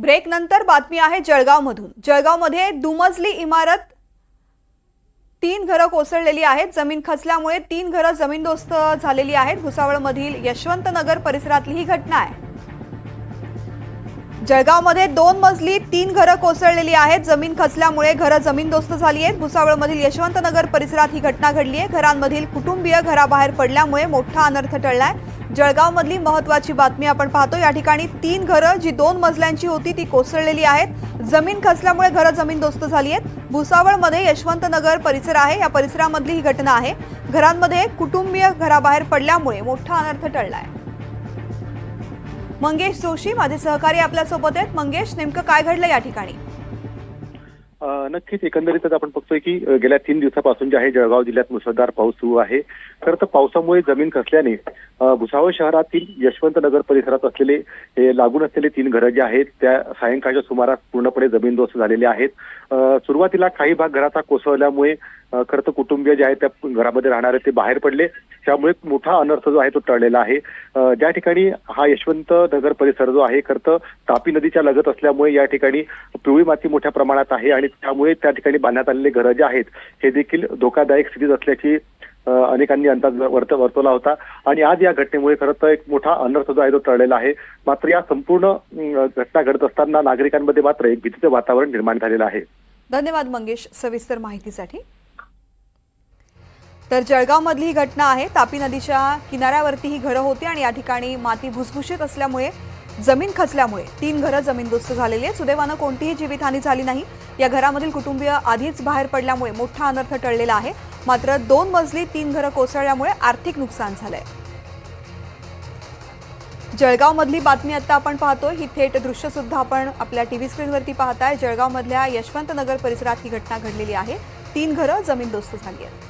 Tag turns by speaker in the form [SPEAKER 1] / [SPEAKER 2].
[SPEAKER 1] Break नंतर बातमी आहे जळगावमधून. जळगावमध्ये दुमजली इमारत तीन घरं कोसळलेली आहेत. जमीन खचल्यामुळे तीन घरं जमीनदोस्त झालेली आहेत. भुसावळमधील यशवंत नगर परिसरातली ही घटना आहे. जळगावमध्ये दोन मजली तीन घरं कोसळलेली आहेत. जमीन खचल्यामुळे घरं जमीनदोस्त झाली आहेत. भुसावळमधील यशवंत नगर परिसरात ही घटना घडली आहे. घरांमधील कुटुंबीय घराबाहेर पडल्यामुळे मोठा अनर्थ टळलाय. जळगावमधली महत्वाची बातमी आपण पाहतो. या ठिकाणी तीन घरं जी दोन मजल्यांची होती ती कोसळलेली आहेत. जमीन खचल्यामुळे घरं जमीनदोस्त झाली आहेत. भुसावळमध्ये यशवंत नगर परिसर आहे. या परिसरामधली ही घटना आहे. घरांमध्ये कुटुंबीय घराबाहेर पडल्यामुळे मोठा अनर्थ आहे मंगेश जोशी माझे सहकारी आपल्यासोबत आहेत. मंगेश नेमकं काय घडलं या ठिकाणी?
[SPEAKER 2] नक्कीच एकंदरीतच आपण बघतोय की गेल्या तीन दिवसापासून जे आहे जळगाव जिल्ह्यात मुसळधार पाऊस सुरू आहे. खरं तर पावसामुळे जमीन खचल्याने भुसावळ शहरातील यशवंत नगर परिसरात असलेले लागून असलेले तीन घरं जे आहेत त्या सायंकाळच्या सुमारास पूर्णपणे जमीनदोस्त झालेले आहेत. सुरुवातीला काही भाग घराचा कोसळल्यामुळे खरं तर कुटुंबीय जे आहेत त्या घरामध्ये राहणारे ते बाहेर पडले. त्यामुळे मोठा अनर्थ जो आहे तो टळलेला आहे. ज्या ठिकाणी हा यशवंत नगर परिसर जो आहे खरं तर तापी नदीच्या लगत असल्यामुळे या ठिकाणी पिवळी माती मोठ्या प्रमाणात आहे आणि त्यामुळे त्या ठिकाणी बांधण्यात आलेले घरं जे आहेत हे देखील धोकादायक स्थितीत असल्याची अनेकांनी अंदाज वर्त वर्तवला होता. आणि आज या घटनेमुळे खरं तर एक मोठा अनर्थ जो आहे तो टळलेला आहे. मात्र या संपूर्ण घटना घडत असताना नागरिकांमध्ये मात्र एक भीतीचं वातावरण निर्माण झालेलं आहे.
[SPEAKER 1] धन्यवाद मंगेश सविस्तर माहितीसाठी. तर जळगावमधली ही घटना आहे. तापी नदीच्या किनाऱ्यावरती ही घरं होती आणि या ठिकाणी माती भुसभुशीत असल्यामुळे जमीन खचल्यामुळे तीन घरं जमीनदोस्त झालेली आहेत. सुदैवानं कोणतीही जीवितहानी झाली नाही. या घरामधील कुटुंबीय आधीच बाहेर पडल्यामुळे मोठा अनर्थ टळलेला आहे. मात्र दोन मजली तीन घरं कोसळल्यामुळे आर्थिक नुकसान झालंय. जळगावमधली बातमी आता आपण पाहतोय. ही थेट दृश्य सुद्धा आपण आपल्या टीव्ही स्क्रीनवरती पाहताय. जळगावमधल्या यशवंत नगर परिसरात ही घटना घडलेली आहे. तीन घरं जमीनदोस्त झाली आहेत.